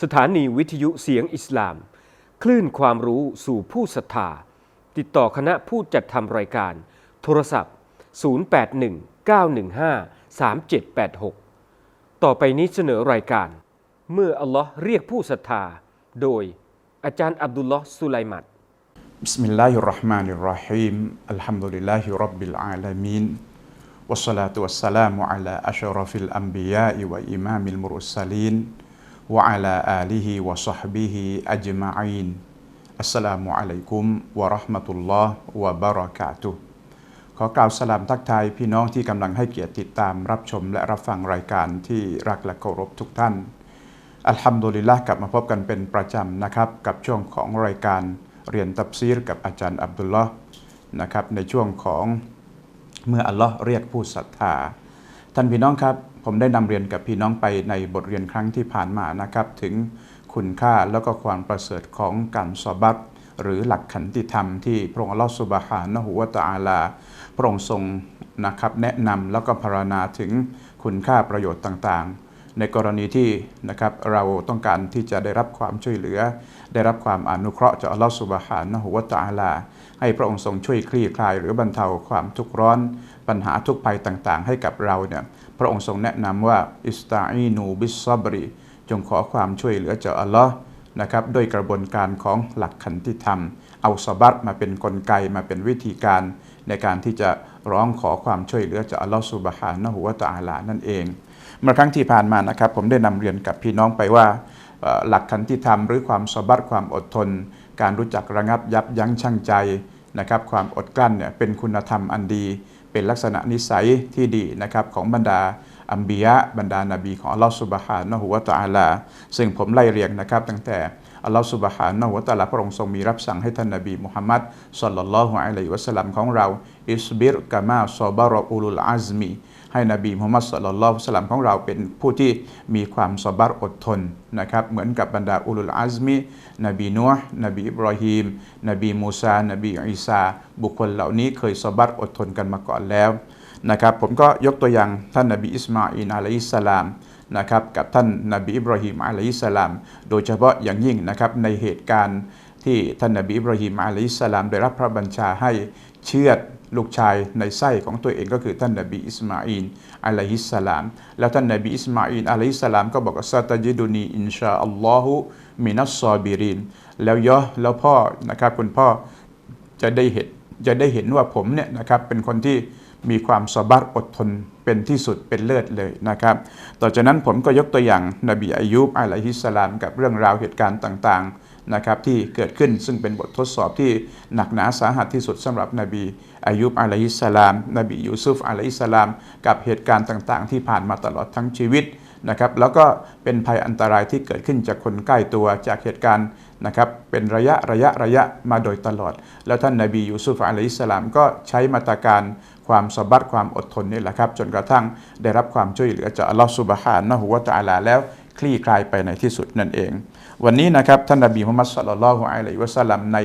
สถานีวิทยุเสียงอิสลาม คลื่นความรู้สู่ผู้ศรัทธา ติดต่อคณะผู้จัดทำรายการ โทรศัพท์ 0819153786 ต่อไปนี้เสนอรายการ เมื่ออัลลอฮ์เรียกผู้ศรัทธา โดยอาจารย์อับดุลลอฮ์สุไลมัด بسم الله الرحمن الرحيم الحمد لله رب العالمين والصلاة والسلام على أشرف الأنبياء وإمام المرسلين وعلى آله وصحبه أجمعين السلام عليكم ورحمة الله وبركاته ขอกล่าวสลามทักทายพี่น้องที่กำลังให้เกียรติติดตามรับชมและรับฟังรายการที่รักและเคารพทุกท่าน อัลฮัมดุลิลละห์กลับมาพบกันเป็นประจำนะครับ กับช่วงของรายการเรียนตับซีรกับอาจารย์อับดุลลอฮ์นะครับในช่วงของเมื่ออัลลอฮ์เรียกผู้ศรัทธา ท่านพี่น้องครับ ผมได้นำเรียนกับพี่น้องไปในบทเรียนครั้งที่ผ่านมานะครับ ถึงคุณค่าแล้วก็ความประเสริฐของการสอบัตหรือหลักขันติธรรมที่พระองค์ลอสุบฮานะหูวตาลา พระองค์ทรงนะครับแนะนำแล้วก็พรรณนาถึงคุณค่าประโยชน์ต่างๆ ในกรณีที่นะครับเราต้องการที่จะได้รับความช่วยเหลือ ได้รับความอนุเคราะห์จากอัลลอฮฺสุบฮานะฮูวะตาลา ให้พระองค์ทรงช่วยคลี่คลาย หรือบรรเทาความทุกข์ร้อน ปัญหาทุกภัยต่างๆ ให้กับเราเนี่ยพระองค์ทรงแนะนำว่าอิสตาอีนูบิสซับริจงขอความช่วยเหลือจากอัลลอฮ์นะครับด้วยกระบวนการของหลักขันติธรรม เอาสบัตมาเป็นนกลไกมาเป็นวิธีการในการที่จะร้องขอความช่วยเหลือจากอัลลอฮฺสุบฮานะฮูวะตาลานั่นเอง เมื่อครั้งที่ผ่านมานะครับผมได้นำเรียนกับพี่น้องไปว่าหลักขันติธรรมหรือความสบัตความอดทน การรู้จักระงับยับยั้งชั่งใจนะครับความอดกลั้นเนี่ยเป็นคุณธรรมอันดี เป็นลักษณะนิสัยที่ดีนะครับของบรรดาอัมบียะบรรดานาบีของอัลลอฮฺสุบฮานะฮูวะตะอาลา ซึ่งผมไล่เรียงนะครับ ตั้งแต่อัลลอฮฺสุบฮานะฮูวะตะอาลาพระองค์ทรงมีรับสั่งให้ท่านนบีมุฮัมมัดศ็อลลัลลอฮุอะลัยฮิวะสัลลัมของเรา อิสบิรกามาซอบารออูลุลอาซมี ให้นบีมุฮัมมัดศ็อลลัลลอฮุอะลัยฮิวะสัลลัมของเราเป็นผู้ที่มีความสบัรอดทนนะครับเหมือนกับบรรดาอุลุลอาซมีนบีนูห์นบีอิบรอฮีมนบีมูซานบีอีสาบุคคลเหล่านี้เคยสบัรอดทนกันมาก่อนแล้วนะครับผมก็ยกตัวอย่างท่านนบีอิสมาอินอะลัยฮิสสลามนะครับกับท่านนบีอิบราฮิมอะลัยฮิสสลามโดยเฉพาะอย่างยิ่งนะครับในเหตุการณ์ที่ท่านนบีอิบราฮิมอะลัยฮิสสลามได้รับพระบัญชาให้เชือด ลูกชายในไส้ของตัวเองก็คือท่านนบีอิสมาอินอะลัยฮิสสลาม แล้วท่านนบีอิสมาอินอะลัยฮิสสลามก็บอกว่าซาตจิดุนีอินชาอัลลอฮุมินัสซอบิรินแล้วย่อแล้วพ่อนะครับคุณพ่อจะได้เห็นจะได้เห็นว่าผมเนี่ยนะครับเป็นคนที่มีความสบัดอดทนเป็นที่สุดเป็นเลิศเลยนะครับ ต่อจากนั้นผมก็ยกตัวอย่างนบีอายุบอะลัยฮิสสลามกับเรื่องราวเหตุการณ์ต่างๆ นะครับที่เกิดขึ้นซึ่งเป็นบททดสอบที่หนักหนาสาหัสที่สุดสำหรับนบีอายุบอะลัยฮิสลาม นบียูซุฟอะลัยฮิสลาม กับเหตุการณ์ต่างๆ ที่ผ่านมาตลอดทั้งชีวิตนะครับแล้วก็เป็นภัยอันตรายที่เกิดขึ้นจากคนใกล้ตัวจากเหตุการณ์นะครับเป็นระยะระยะระยะมาโดยตลอด แล้วท่านนาบียูซุฟอะลัยฮิสลามก็ใช้มาตรการความสบัดความอดทนนี่แหละครับ จนกระทั่งได้รับความช่วยเหลือจากอัลลอฮฺสุบฮานะฮูวะตะอาลาแล้วคลี่คลายไปในที่สุดนั่นเอง วันนี้นะครับท่านนบีมุฮัมมัดสุลลัลลอฮุอะลัยฮิวะสัลลัมใน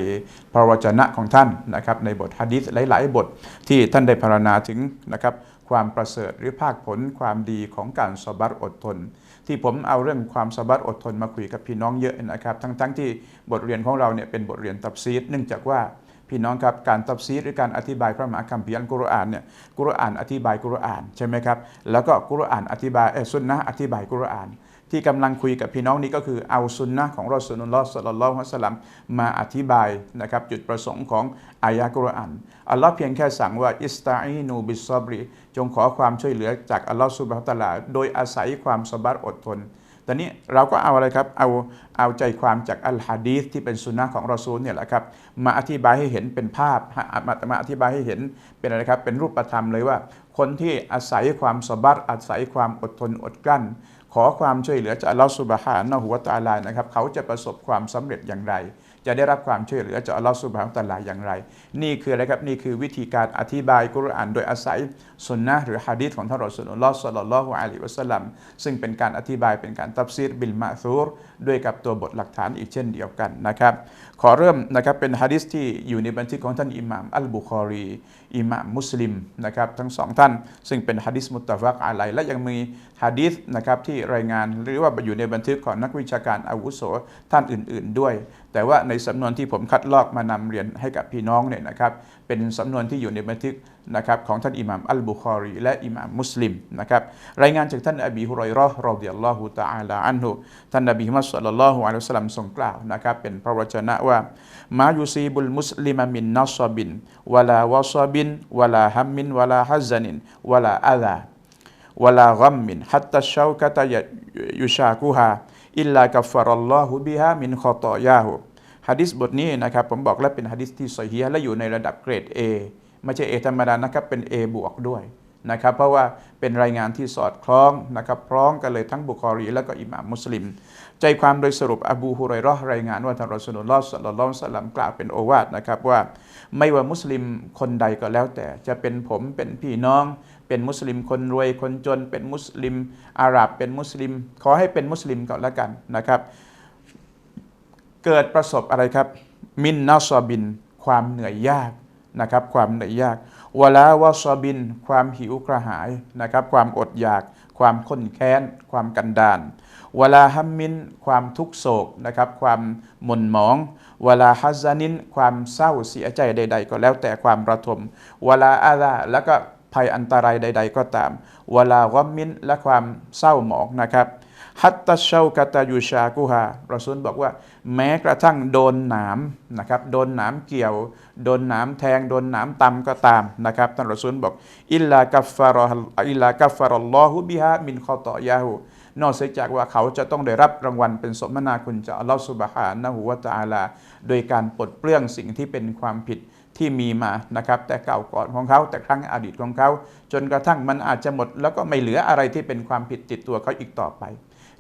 พระวจนะของท่านนะครับในบทฮะดีษหลาย ๆ บทที่ท่านได้พรรณนาถึงนะครับความประเสริฐหรือภาคผลความดีของการสบัดอดทน ที่ผมเอาเรื่องความสบัดอดทนมาคุยกับพี่น้องเยอะนะครับ ทั้งๆที่บทเรียนของเราเนี่ยเป็นบทเรียนตับซีดเนื่องจากว่าพี่น้องครับการตับซีดหรือการอธิบายพระมหาคัมภีร์อัลกุรอานเนี่ยกุรอานอธิบายกุรอานใช่ไหมครับแล้วก็กุรอานอธิบายเออซุนนะอธิบายกุรอาน ที่กำลังคุยกับพี่น้องนี้ก็คือเอาซุนนะของรอสูลุลลอฮ์สัลลัลลอฮุลัยฮิวะสลลัมมาอธิบายนะครับจุดประสงค์ของอายะกุรอานอัลลอฮ์เพียงแค่สั่งว่าอิสตาอีนูบิซอบรีจงขอความช่วยเหลือจากอัลลอฮ์ซุบฮานะตะลา โดยอาศัยความสบัดอดทนตอนนี้เราก็เอาอะไรครับ เอาเอาใจความจากอัลฮะดีษที่เป็นสุนนะของรอซูลเนี่ยแหละครับมาอธิบายให้เห็นเป็นภาพมามาอธิบายให้เห็นเป็นอะไรครับเป็นรูปธรรมเลยว่า คนที่อาศัยความสบัดอาศัยความอดทนอดกลั้น ขอความช่วยเหลือจากอัลลอฮฺสุบฮานะฮูวตาลานะครับ เขาจะประสบความสำเร็จอย่างไร จะได้รับความช่วยเหลือจากอัลลอฮฺสุบฮานะฮูวะตาลาอย่างไร นี่คืออะไรครับ นี่คือวิธีการอธิบายกุรอาน โดยอาศัยสุนนะหรือฮะดีษของท่านรอสุลลอฮฺสัลลัลลอฮุอะลัยฮิวะสัลลัมซึ่งเป็นการอธิบายเป็นการตับซีรบิลมาซูร ด้วยกับตัวบทหลักฐานอีกเช่นเดียวกันนะครับขอเริ่มนะครับเป็นฮะดีษที่อยู่ในบันทึกของท่านอิหม่ามอัลบุคอรีอิหม่ามมุสลิมนะครับทั้งสองท่าน ซึ่งเป็นฮะดีษมุตตะฟักอะลัยและยังมีฮะดีษนะครับที่รายงานหรือว่าอยู่ในบันทึกของนักวิชาการอาวุโสท่านอื่น ๆด้วย แต่ว่าในสำนวนที่ผมคัดลอกมานำเรียนให้กับพี่น้องเนี่ยนะครับ เป็นสำนวนที่อยู่ในบันทึกนะครับของท่านอิหม่ามอัลบุคอรีและอิหม่ามมุสลิมนะครับรายงานจากท่านอบีฮุรอยราะห์รอฎิยัลลอฮุตะอาลาอันฮุท่านนบีมุฮัมมัดศ็อลลัลลอฮุอะลัยฮิสลัมทรงกล่าวนะครับเป็นพระวจนะว่ามายุซีบุลมุสลิมมินนัสบินวลาวะซบินวลาฮัมมินวลาฮัซนินวลาอาลาวลากัมมินฮัตตัชาวกะตะยุชากุฮาอิลลากัฟารัลลอฮุบิฮามินขอตอยาฮุ ฮะดิษบทนี้นะครับผมบอกแล้วเป็นฮะดิษที่ซอฮีฮ์และอยู่ในระดับเกรด A ไม่ใช่ A ธรรมดานะครับเป็น A บวกด้วยนะครับเพราะว่าเป็นรายงานที่สอดคล้องนะครับพร้องกันเลยทั้งบุคอรีและก็อิหม่ามมุสลิม ใจความโดยสรุปอบูฮุไรราะห์รายงานว่าท่านรอสูลุลลอฮ์สัลลัลลอฮุสลัมกล่าวเป็นโอวาทนะครับว่าไม่ว่ามุสลิมคนใดก็แล้วแต่จะเป็นผมเป็นพี่น้อง เป็นมุสลิมคนรวยคนจน เป็นมุสลิมอาหรับเป็นมุสลิม ขอให้เป็นมุสลิมก่อนแล้วกันนะครับ เกิดประสบอะไรครับ มินนาซอบิน ความเหนื่อยยากนะครับ ความเหนื่อยยากวลาวะซอบิน ความหิวกระหายนะครับ ความอดอยาก ความข้นแค้น ความกันดานวลาฮัมมิน ความทุกโศกนะครับ ความหม่นหมองวลาฮัซานิน ความเศร้าเสียใจใด ๆ ก็แล้วแต่ความระทมวลาอาลาแล้วก็ภัยอันตรายใด ๆ ก็ตามวลากอมมินและความเศร้าหมองนะครับ ฮัตตัชเชากาตายูชากุฮารอซูลบอกว่า แม้กระทั่งโดนหนามนะครับโดนหนามเกี่ยว โดนหนามแทง โดนหนามตำก็ตามนะครับท่านรอซูลบอกอิลลากัฟฟารออิลลากัฟฟารอลลอฮุบิฮามินคอตอยาหูนอกจากว่าเขาจะต้องได้รับรางวัลเป็นสมนาคุณจากอัลลอฮฺสุบฮานะฮูวะตะอาลา โดยการปลดเปลื้องสิ่งที่เป็นความผิดที่มีมานะครับ แต่เก่าก่อนของเขาแต่ครั้งอดีตของเขา จนกระทั่งมันอาจจะหมด แล้วก็ไม่เหลืออะไรที่เป็นความผิดติดตัวเขาอีกต่อไป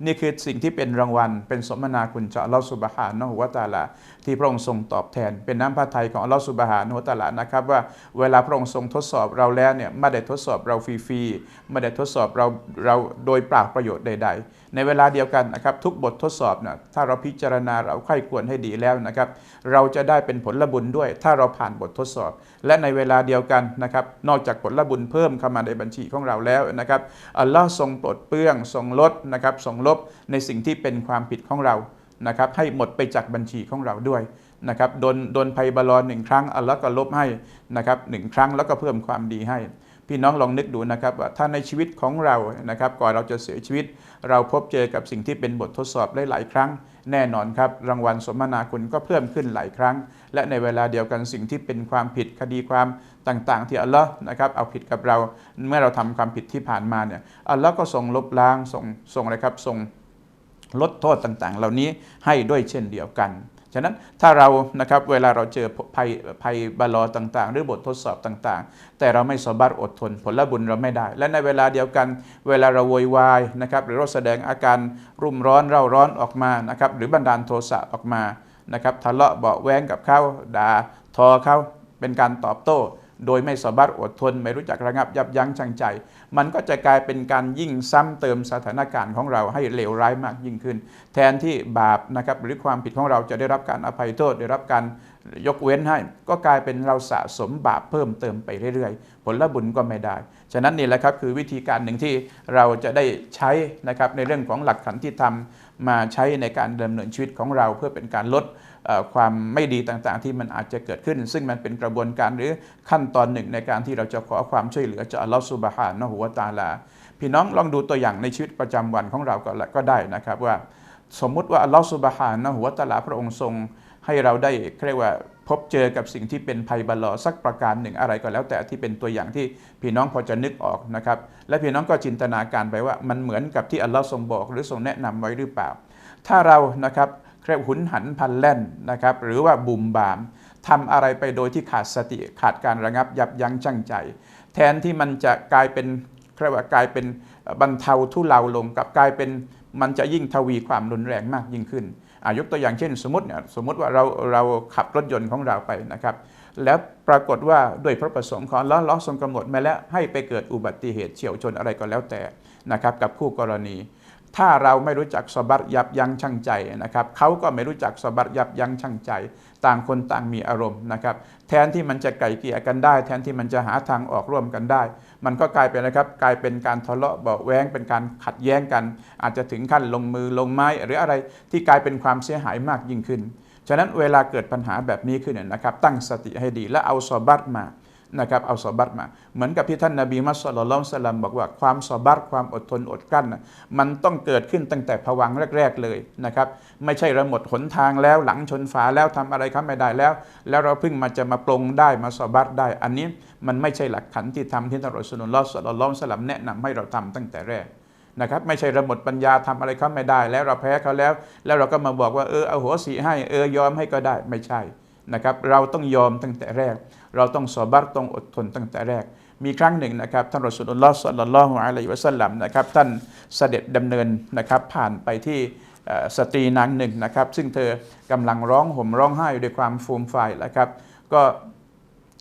นี่คือสิ่งที่เป็นรางวัล เป็นสมนาคุณจากอัลลอฮฺสุบฮานะฮูวะตาลา ที่พระองค์ทรงตอบแทน เป็นน้ำพระทัยของอัลลอฮฺสุบฮานะฮูวะตาลานะครับว่าเวลาพระองค์ทรงทดสอบเราแล้วเนี่ยไม่ได้ทดสอบเราฟรีๆไม่ได้ทดสอบเราเราโดยปราศประโยชน์ใด ๆ ในเวลาเดียวกันนะครับทุกบททดสอบนะถ้าเราพิจารณาเราใคร่ควรให้ดีแล้วนะครับ เราจะได้เป็นผลบุญด้วย ถ้าเราผ่านบททดสอบ และในเวลาเดียวกันนะครับ นอกจากผลบุญเพิ่มเข้ามาในบัญชีของเราแล้วนะครับอัลลอฮ์ทรงปลดเปลื้องทรงลดนะครับทรงลบในสิ่งที่เป็นความผิดของเรานะครับให้หมดไปจากบัญชีของเราด้วยนะครับโดนโดนภัยบาลอนหนึ่งครั้งอัลลอฮ์ก็ลบให้นะครับหนึ่งครั้งแล้วก็เพิ่มความดีให้ พี่น้องลองนึกดูนะครับว่าถ้าในชีวิตของเรานะครับก่อนเราจะเสียชีวิต เราพบเจอกับสิ่งที่เป็นบททดสอบหลายๆครั้ง แน่นอนครับ รางวัลสมนาคุณก็เพิ่มขึ้นหลายครั้ง และในเวลาเดียวกันสิ่งที่เป็นความผิดคดีความต่างๆ ที่อัลลอฮ์นะครับเอาผิดกับเราเมื่อเราทำความผิดที่ผ่านมาเนี่ยอัลลอฮ์ก็ทรงลบล้างทรงทรงอะไรครับทรงลดโทษต่างๆ เหล่านี้ให้ด้วยเช่นเดียวกัน ฉะนั้นถ้าเรานะครับเวลาเราเจอภัยภัยบาลอต่าง ๆ หรือบททดสอบต่างๆ แต่เราไม่สบัดอดทนผลบุญเราไม่ได้ และในเวลาเดียวกัน เวลาเราโวยวายนะครับหรือเราแสดงอาการรุ่มร้อนเร่าร้อนออกมานะครับหรือบันดาลโทสะออกมานะครับทะเลาะเบาแว้งกับเขาด่าทอเขาเป็นการตอบโต้ โดยไม่สบัดอดทน ไม่รู้จักระงับยับยั้งชั่งใจ มันก็จะกลายเป็นการยิ่งซ้ำเติมสถานการณ์ของเราให้เลวร้ายมากยิ่งขึ้น แทนที่บาปนะครับหรือความผิดของเราจะได้รับการอภัยโทษได้รับการยกเว้นให้ ก็กลายเป็นเราสะสมบาปเพิ่มเติมไปเรื่อยๆ ผลบุญก็ไม่ได้ ฉะนั้นนี่แหละครับคือวิธีการหนึ่งที่เราจะได้ใช้นะครับในเรื่องของหลักขันที่ทำมาใช้ในการดำเนินชีวิตของเราเพื่อเป็นการลด ความไม่ดีต่างๆ ที่มันอาจจะเกิดขึ้น ซึ่งมันเป็นกระบวนการหรือขั้นตอนหนึ่งในการที่เราจะขอความช่วยเหลือจากอัลลอฮฺสุบฮานะฮูวตาลา พี่น้องลองดูตัวอย่างในชีวิตประจำวันของเราก็ก็ได้นะครับว่าสมมุติว่าอัลลอฮฺสุบฮานะฮูวตาลาพระองค์ทรงให้เราได้เรียกว่าพบเจอกับสิ่งที่เป็นภัยบาลอสักประการหนึ่งอะไรก็แล้ว แต่ที่เป็นตัวอย่างที่พี่น้องพอจะนึกออกนะครับ และพี่น้องก็จินตนาการไปว่ามันเหมือนกับที่อัลลอฮ์ทรงบอกหรือทรงแนะนำไว้หรือเปล่า ถ้าเรานะครับ เรียกหุนหันพันแล่นนะครับหรือว่าบุมบามทำอะไรไปโดยที่ขาดสติขาดการระงับยับยั้งชั่งใจ แทนที่มันจะกลายเป็นเรียกว่ากลายเป็นบรรเทาทุเลาลงกับกลายเป็นมันจะยิ่งทวีความรุนแรงมากยิ่งขึ้นอายกตัวอย่างเช่น สมมติเนี่ยสมมติว่าเราเราขับรถยนต์ของเราไปนะครับ แล้วปรากฏว่าด้วยพระประสงค์ของลเลอล้อทรงกำหนดมาแล้วให้ไปเกิดอุบัติเหตุเฉียวชนอะไรก็แล้วแต่นะครับกับคู่กรณี ถ้าเราไม่รู้จักสบัดยับยั้งชั่งใจนะครับเขาก็ไม่รู้จักสบัดยับยั้งชั่งใจ ต่างคนต่างมีอารมณ์นะครับ แทนที่มันจะไกลเกลี่ยกันได้ แทนที่มันจะหาทางออกร่วมกันได้ มันก็กลายเป็นนะครับ กลายเป็นการทะเลาะเบาแวงเป็นการขัดแย้งกัน อาจจะถึงขั้นลงมือลงไม้ หรืออะไรที่กลายเป็นความเสียหายมากยิ่งขึ้น ฉะนั้นเวลาเกิดปัญหาแบบนี้ขึ้นเนี่ยนะครับ ตั้งสติให้ดีและเอาสบัดมา นะครับเอาสบัดมา เหมือนกับที่ท่านนาบีมัสลิลลอฮุสลัมบอกว่าความสบัดความอดทนอดกลั้นนะมันต้องเกิดขึ้นตั้งแต่ผวังแรก ๆเลยนะครับไม่ใช่เราหมดหนทางแล้วหลังชนฝาแล้วทำอะไรครับไม่ได้แล้ว แล้วเราเพิ่งมาจะมาปรงได้มาสบัดได้ อันนี้มันไม่ใช่หลักฐานที่ทำที่ท่านรอสูลุลลอฮ์สลลัลลอฮุสลัมแนะนำให้เราทำตั้งแต่แรกนะครับไม่ใช่เราหมดปัญญาทำอะไรเขาไม่ได้ แล้วเราแพ้เขาแล้ว แล้วเราก็มาบอกว่าเออเอาหัวสีให้เออยอมให้ก็ได้ไม่ใช่ นะครับเราต้องยอมตั้งแต่แรก เราต้องสอบัตต้องอดทนตั้งแต่แรก มีครั้งหนึ่งนะครับท่านรอสุลลอฮ์สัลลัลลอฮุอะลัยฮิวะสัลลัมนะครับท่านเสด็จดำเนินนะครับผ่านไปที่สตรีนางหนึ่งนะครับซึ่งเธอกำลังร้องห่มร้องไห้ด้วยความฟูมฟายนะครับก็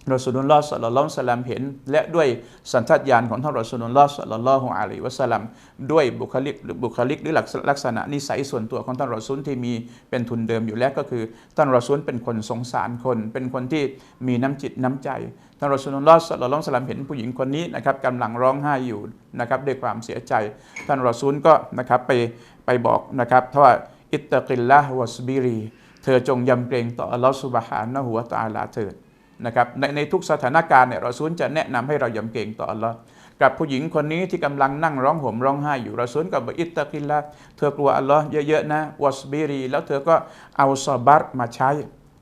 รอสูลุลลอฮ์สัลลัลลอฮุอะลัยฮิวะสัลลัมเห็น และด้วยสัญชาตญาณของท่านรอสูลุลลอฮ์สัลลัลลอฮุอะลัยวะสัลลัมด้วยบุคลิกหรือบุคลิกหรือลักษณะนิสัยส่วนตัวของท่านรอซูลที่มีเป็นทุนเดิมอยู่แล้วก็คือท่านรอซูลเป็นคนสงสารคน เป็นคนที่มีน้ำจิตน้ำใจท่านรอซูลุลลอฮ์สัลลัลลอฮุอะลัยฮิวะสัลลัมเห็นผู้หญิงคนนี้นะครับกำลังร้องไห้อยู่นะครับด้วยความเสียใจ ท่านรอซูลก็นะครับไปไปบอกนะครับว่าอิตตะกิลละฮ์วัสบิรี เธอจงยำเกรงต่ออัลลอฮ์ซุบฮานะฮูวตาลาเถิด นะครับในในทุกสถานการณ์เนี่ยเราซูลจะแนะนำให้เรายำเกรงต่ออัลลอฮ์กับผู้หญิงคนนี้ที่กำลังนั่งร้องห่มร้องไห้อยู่เราซูลก็บอกอิตตะกิลละเธอกลัวอัลลอฮ์เยอะๆนะวัสบิรี แล้วเธอก็เอาซอบัตมาใช้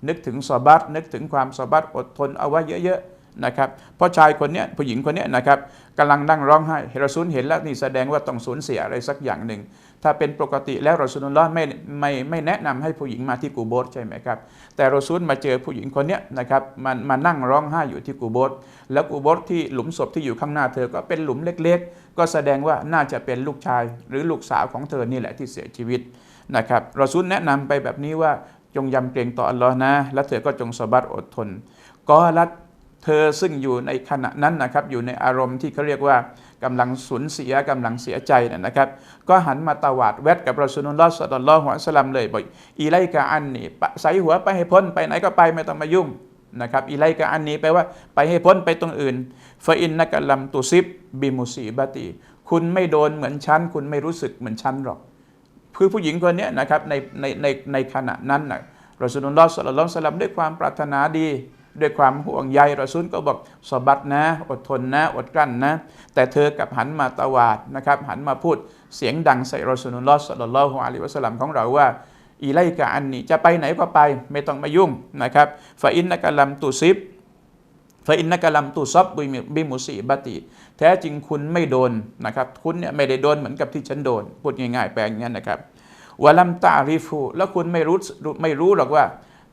นึกถึงซอบัตนึกถึงความซอบัตอดทนเอาไว้เยอะๆ นะครับเพราะชายคนนี้ผู้หญิงคนนี้นะครับกำลังนั่งร้องไห้เรซูลเห็นแล้วนี่แสดงว่าต้องสูญเสียอะไรสักอย่างหนึ่ง ถ้าเป็นปกติแล้วรอซูลุลลอฮ์ไม่ไม่ไม่แนะนำให้ผู้หญิงมาที่กูโบสใช่ไหมครับแต่รอซูลมาเจอผู้หญิงคนนี้นะครับมันมานั่งร้องไห้อยู่ที่กูโบสแล้วกูโบสที่หลุมศพที่อยู่ข้างหน้าเธอก็เป็นหลุมเล็ก ๆ ก็แสดงว่าน่าจะเป็นลูกชาย หรือลูกสาวของเธอนี่แหละที่เสียชีวิตนะครับรอซูลแนะนำไปแบบนี้ว่าจงยำเกรงต่ออัลลอฮ์นะ และเธอก็จงสบัดอดทนก็รัด เธอซึ่งอยู่ในขณะนั้นนะครับอยู่ในอารมณ์ที่เขาเรียกว่ากำลังสูญเสียกำลังเสียใจนะครับ ก็หันมาตวาดแวดกับรอสูลุลลอฮ์สัลลัลลอฮุอะลัวสลัมเลยบอกอีไลกะอันนี่ใส่หัวไปให้พ้นไปไหนก็ไปไม่ต้องมายุ่งนะครับอีไลกะอันนี้แปลว่าไปให้พ้นไปตรงอื่นฟาอินนักลัมตุซิบบิมุสีบาตีคุณไม่โดนเหมือนฉันคุณไม่รู้สึกเหมือนฉันหรอกคือผู้หญิงคนนี้นะครับในในในในขณะนั้นนะรอสูลุลลอฮ์สัลลัลลอฮุอะสลัมด้วยความปรารถนาดี ด้วยความห่วงใยรอซูลก็บอกสบัดนะ อดทนนะ อดกลั้นนะ แต่เธอกับหันมาตวาดนะครับ หันมาพูดเสียงดังใส่รอซูลุลลอฮ์สัลลัลลอฮุอะลัยฮิวะสัลลัมของเราว่าอีไลกะอันนี้จะไปไหนก็ไป ไม่ต้องมายุ่งนะครับฟาอินนักลัมตุซิบฟาอินนักลัมตุซับบิมิบิมุสีบาติ แท้จริงคุณไม่โดนนะครับ คุณเนี่ยไม่ได้โดนเหมือนกับที่ฉันโดน พูดง่ายๆแปลอย่างนี้นนะครับวะลัมตาริฟูแล้วคุณไม่รู้ไม่รู้หรอกว่า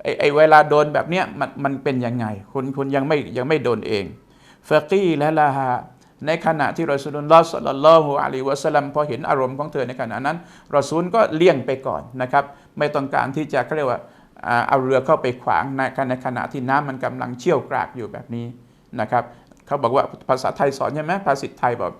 ไอ้ไอเวลาโดนแบบเนี้ยมันมันเป็นยังไง คุณคุณยังไม่ยังไม่โดนเองฟะกี้และละฮะในขณะที่รอสูลุลลอฮ์สัลลัลลอฮุอะลัยฮิวะสัลลัมพอเห็นอารมณ์ของเธอในขณะนั้นรอซูลก็เลี่ยงไปก่อนนะครับ ไม่ต้องการที่จะเขาเรียกว่าเอาเรือเข้าไปขวางในในขณะที่น้ำมันกำลังเชี่ยวกรากอยู่แบบนี้นะครับเขาบอกว่าภาษาไทยสอนใช่ไหมภาษาไทยบอก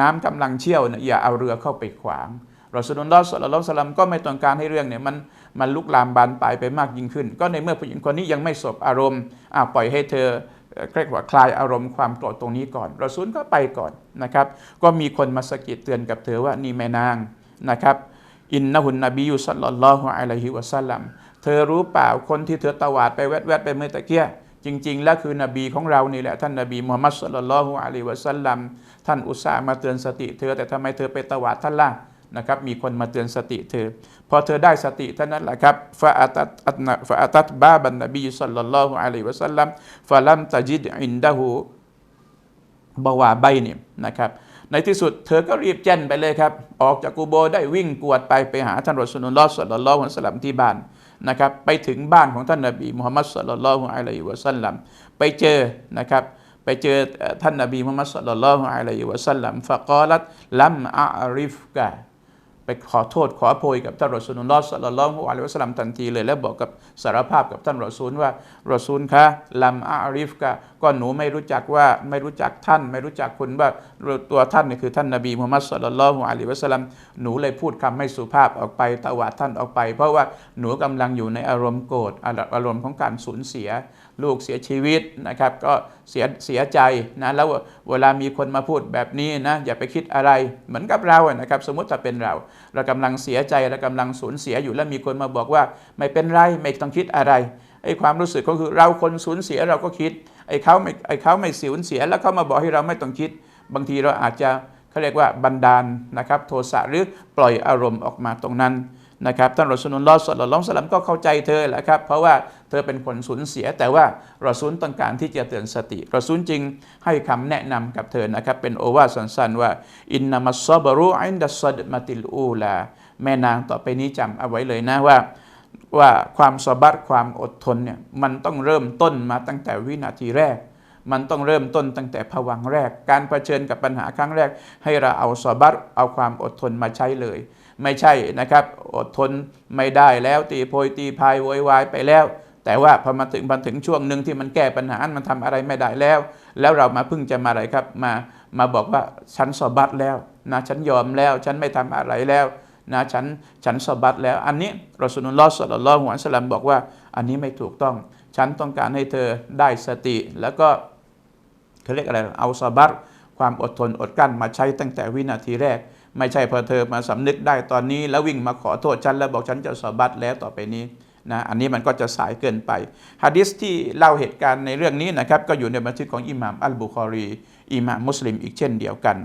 น้ำกำลังเชี่ยวอย่าเอาเรือเข้าไปขวาง รอสูลุลลอฮ์สัลลัลลอฮุอะลัยฮิวะสัลลัมก็ไม่ต้องการให้เรื่องเนี่ยมันมันลุกลามบานปลายไปมากยิ่งขึ้น ก็ในเมื่อผู้หญิงคนนี้ยังไม่สบอารมณ์อ่าปล่อยให้เธอเอ่อเรียกว่าคลายอารมณ์ความโกรธตรงนี้ก่อนรอซูลก็ไปก่อนนะครับ ก็มีคนมาสะกิดเตือนกับเธอว่านี่แม่นางนะครับอินนะฮุนนบียุสัลลัลลอฮุอะลัยฮิวะสัลลัมเธอรู้เปล่าคนที่เธอตวาดไปแวดแวดไปเมื่อตะเกียจริง ๆ แล้วคือนบีของเรานี่แหละท่านนบีมุฮัมมัดสัลลัลลอฮุอะลัยฮิวะสัลลัมท่านอุตส่าห์มาเตือนสติเธอแต่ทำไมเธอไปตวาดท่านล่ะ นะครับมีคนมาเตือนสติเธอ พอเธอได้สติเท่านั้นแหละครับฟาอัตัตอัตนะฟาอัตัตบาบันนบีสัลลัลลอฮุอะลัยวะสัลลัมฟาลัมตะจิดอินดะฮูบาวาใบเนี่ยนะครับในที่สุดเธอก็รีบแจ้นไปเลยครับ ออกจากกูโบได้วิ่งกวดไปไปหาท่านรอสูลุลลอฮ์สัลลัลลอฮุอะลัยวะสัลลัมที่บ้านนะครับไปถึงบ้านของท่านนบีมุฮัมมัดสัลลัลลอฮุอะลัยวะสัลลัมไปเจอนะครับไปเจอท่านนบีมุฮัมมัดสัลลัลลอฮุอะลัยวะสัลลัมฟะกอลัตลัมอะริฟกะ ไปขอโทษขออภัยกับท่านรอซูลุลลอฮ์สัลลัลลอฮุอะลัยฮิวะสัลลัมทันทีเลย แล้วบอกกับสารภาพกับท่านรอซูลว่ารอซูลคะลัมอาริฟกะก็หนูไม่รู้จักว่าไม่รู้จักท่าน ไม่รู้จักคุณว่าตัวท่านนี่คือท่านนบีมุฮัมมัดสัลลัลลอฮุอะลัยฮิวะสัลลัมหนูเลยพูดคำไม่สุภาพออกไปตวาดท่านออกไป เพราะว่าหนูกำลังอยู่ในอารมณ์โกรธอารมณ์ของการสูญเสีย ลูกเสียชีวิตนะครับ ก็เสียเสียใจนะแล้วเวลามีคนมาพูดแบบนี้นะอย่าไปคิดอะไรเหมือนกับเราอะนะครับ สมมติถ้าเป็นเรา เรากำลังเสียใจเรากำลังสูญเสียอยู่แล้วมีคนมาบอกว่า ไม่เป็นไรไม่ต้องคิดอะไรไอ้ความรู้สึกก็คือเราคนสูญเสียเราก็คิดไอ้เขาไม่ไอ้เขาไม่สูญเสียแล้วเขามาบอกให้เราไม่ต้องคิด บางทีเราอาจจะเขาเรียกว่าบันดาลนะครับ โทสะหรือปล่อยอารมณ์ออกมาตรงนั้นนะครับท่านรอซูลุลลอฮ์สัลลัลลอฮุอะลัยฮิวะสัลลัมก็เข้าใจเธอแหละครับ เพราะว่า เธอเป็นคนสูญเสีย แต่ว่ารอซูลต้องการที่จะเตือนสติรอซูลจริงให้คำแนะนำกับเธอนะครับ เป็นโอวาทสั้นๆว่าอินนามัสซอบรุอินดัสดมาติลูลาแม่นางต่อไปนี้จำเอาไว้เลยนะว่าว่าความสบัดความอดทนเนี่ยมันต้องเริ่มต้นมาตั้งแต่วินาทีแรก มันต้องเริ่มต้นตั้งแต่ผวังแรก การเผชิญกับปัญหาครั้งแรก ให้เราเอาสบัดเอาความอดทนมาใช้เลย ไม่ใช่นะครับ อดทนไม่ได้แล้วตีโพยตีพายโวยวายไปแล้ว แต่ว่าพอมาถึงมาถึงช่วงหนึ่งที่มันแก้ปัญหา มันทำอะไรไม่ได้แล้ว แล้วเรามาพิ่งจะมาอะไรครับ มา มาบอกว่าฉันสบัดแล้วนะฉันยอมแล้ว ฉันไม่ทำอะไรแล้วนะฉันฉันสบัดแล้ว อันนี้รอสุนลลอฮ์สัลลัลลอฮุอะลัวสลัมบอกว่า อันนี้ไม่ถูกต้อง ฉันต้องการให้เธอได้สติ แล้วก็เขาเรียกอะไรเอาสบัดความอดทนอดกั้นมาใช้ตั้งแต่วินาทีแรก ไม่ใช่พอเธอมาสำนึกได้ตอนนี้ แล้ววิ่งมาขอโทษฉันแล้วบอกฉันจะสบัดแล้วต่อไปนี้ นะอันนี้มันก็จะสายเกินไปฮะดิษที่เล่าเหตุการณ์ในเรื่องนี้นะครับก็อยู่ในบันทึกของอิหม่ามอัลบุคอรีอิหม่ามมุสลิมอีกเช่นเดียวกัน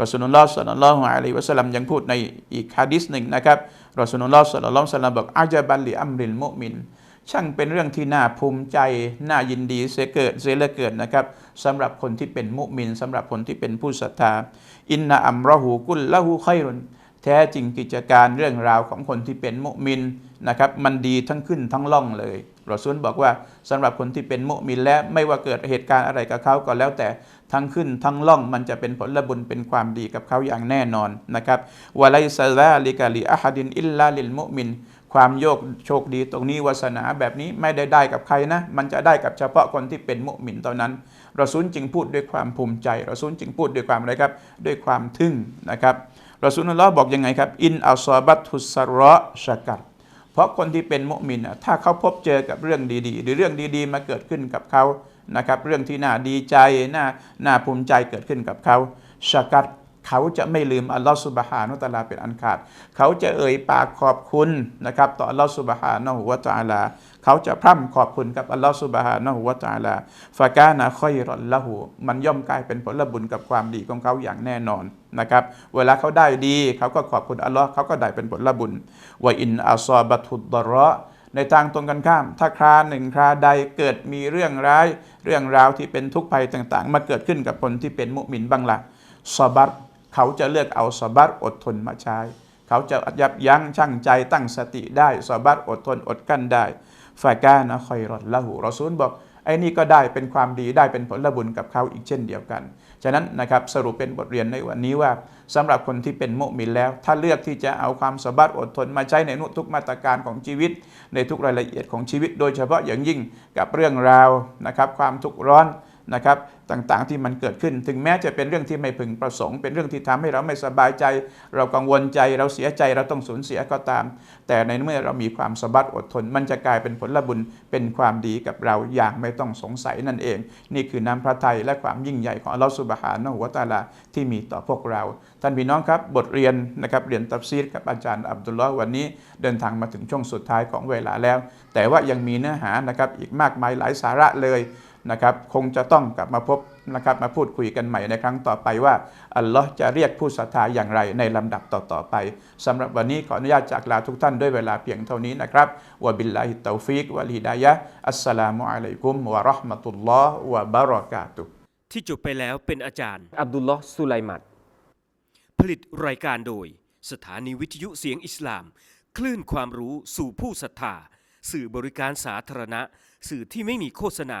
รอสุนุลลอฮ์สัลลัลลอฮุอะลัยฮิวะสัลลัมยังพูดในอีกฮะดิษหนึ่งนะครับรอสุลลอฮ์สัลลัลลอฮุสัลลัมบอกอาจบัลลิอัมริลมุมิน ช่างเป็นเรื่องที่น่าภูมิใจ น่ายินดีเสียเกิดเสียเลือเกินนะครับสำหรับคนที่เป็นมุมินสำหรับคนที่เป็นผู้ศรัทธาอินนาอัมรอหูกุลละหูไครุนแท้จริงกิจการเรื่องราวของคนที่เป็นมุมิน นะครับมันดีทั้งขึ้นทั้งล่องเลยรอซูลบอกว่าสำหรับคนที่เป็นมุมินแล้วไม่ว่าเกิดเหตุการณ์อะไรกับเขาก็แล้วแต่ทั้งขึ้นทั้งล่องมันจะเป็นผลบุญเป็นความดีกับเขาอย่างแน่นอนนะครับวะไลซาลาลิกาลิอะฮัดินอิลลาลิลมุมินความโยกโชคดีตรงนี้วาสนาแบบนี้ไม่ได้ได้กับใครนะ มันจะได้กับเฉพาะคนที่เป็นมุมินเท่านั้นรอซูลจึงพูดด้วยความภูมิใจรอซูลจึงพูดด้วยความอะไรครับ ด้วยความทึ่งนะครับรอซูลอัลลอฮ์บอกยังไงครับ อินอัลซอบัตทุสระชะกัด เพราะคนที่เป็นมุมินนะถ้าเขาพบเจอกับเรื่องดีๆ หรือเรื่องดีๆ มาเกิดขึ้นกับเขานะครับ เรื่องที่น่าดีใจน่าน่าภูมิใจเกิดขึ้นกับเขาชะกัด เขาจะไม่ลืมอัลลอฮฺสุบฮานุตะลาเป็นอันขาด เขาจะเอ่ยปากขอบคุณนะครับต่ออัลลอฮฺสุบฮานะฮุวาตาลา เขาจะพร่ำขอบคุณกับอัลลอฮฺสุบฮานะฮุวาตาลาฟากานะคอยรอนละหูมันย่อมกลายเป็นผลบุญกับความดีของเขาอย่างแน่นอนนะครับเวลาเขาได้ดีเขาก็ขอบคุณอัลลอฮ์เขาก็ได้เป็นผลบุญวอินอัลซอบัตุดดะเระในทางตรงกันข้าม ถ้าคราหนึ่งคราใดเกิดมีเรื่องร้าย เรื่องราวที่เป็นทุกข์ภัยต่างๆ มาเกิดขึ้นกับคนที่เป็นมุมินบ้างละซอบัต เขาจะเลือกเอาสบัดอดทนมาใช้ เขาจะยับยั้งชั่งใจตั้งสติได้สบัดอดทนอดกั้นได้ฟากานะคอยรอดละหูรอซูลบอกไอ้นี่ก็ได้เป็นความดีได้เป็นผลบุญกับเขาอีกเช่นเดียวกัน ฉะนั้นนะครับสรุปเป็นบทเรียนในวันนี้ว่าสำหรับคนที่เป็นมุมินแล้ว ถ้าเลือกที่จะเอาความสบัดอดทนมาใช้ในทุกมาตรการของชีวิต ในทุกรายละเอียดของชีวิต โดยเฉพาะอย่างยิ่งกับเรื่องราวนะครับความทุกข์ร้อน นะครับต่างๆที่มันเกิดขึ้น ถึงแม้จะเป็นเรื่องที่ไม่พึงประสงค์ เป็นเรื่องที่ทำให้เราไม่สบายใจ เรากังวลใจเราเสียใจเราต้องสูญเสียก็ตาม แต่ในเมื่อเรามีความสบัดอดทน มันจะกลายเป็นผลบุญเป็นความดีกับเราอย่างไม่ต้องสงสัยนั่นเอง นี่คือน้ำพระทัยและความยิ่งใหญ่ของอัลลอฮฺสุบฮานะฮูวตาลาที่มีต่อพวกเรา ท่านพี่น้องครับบทเรียนนะครับเรียนตับซีรกับอาจารย์อับดุลลอฮ์วันนี้เดินทางมาถึงช่วงสุดท้ายของเวลาแล้ว แต่ว่ายังมีเนื้อหานะครับอีกมากมายหลายสาระเลย นะครับคงจะต้องกลับมาพบนะครับมาพูดคุยกันใหม่ในครั้งต่อไปว่าอัลลอฮ์จะเรียกผู้ศรัทธาอย่างไรในลำดับต่อๆไปสำหรับวันนี้ขออนุญาตจากลาทุกท่านด้วยเวลาเพียงเท่านี้นะครับวะบิลลาฮิตตอฟิกวะลิฮิดายะฮ์อัสสลามุอะลัยกุมวะเราะห์มะตุลลอฮ์วะบะเราะกาตุฮ์ที่จบไปแล้วเป็นอาจารย์ อับดุลลอฮ์สุไลมัดผลิตรายการโดย สถานีวิทยุเสียงอิสลาม คลื่นความรู้สู่ผู้ศรัทธาสื่อบริการสาธารณะ สื่อที่ไม่มีโฆษณา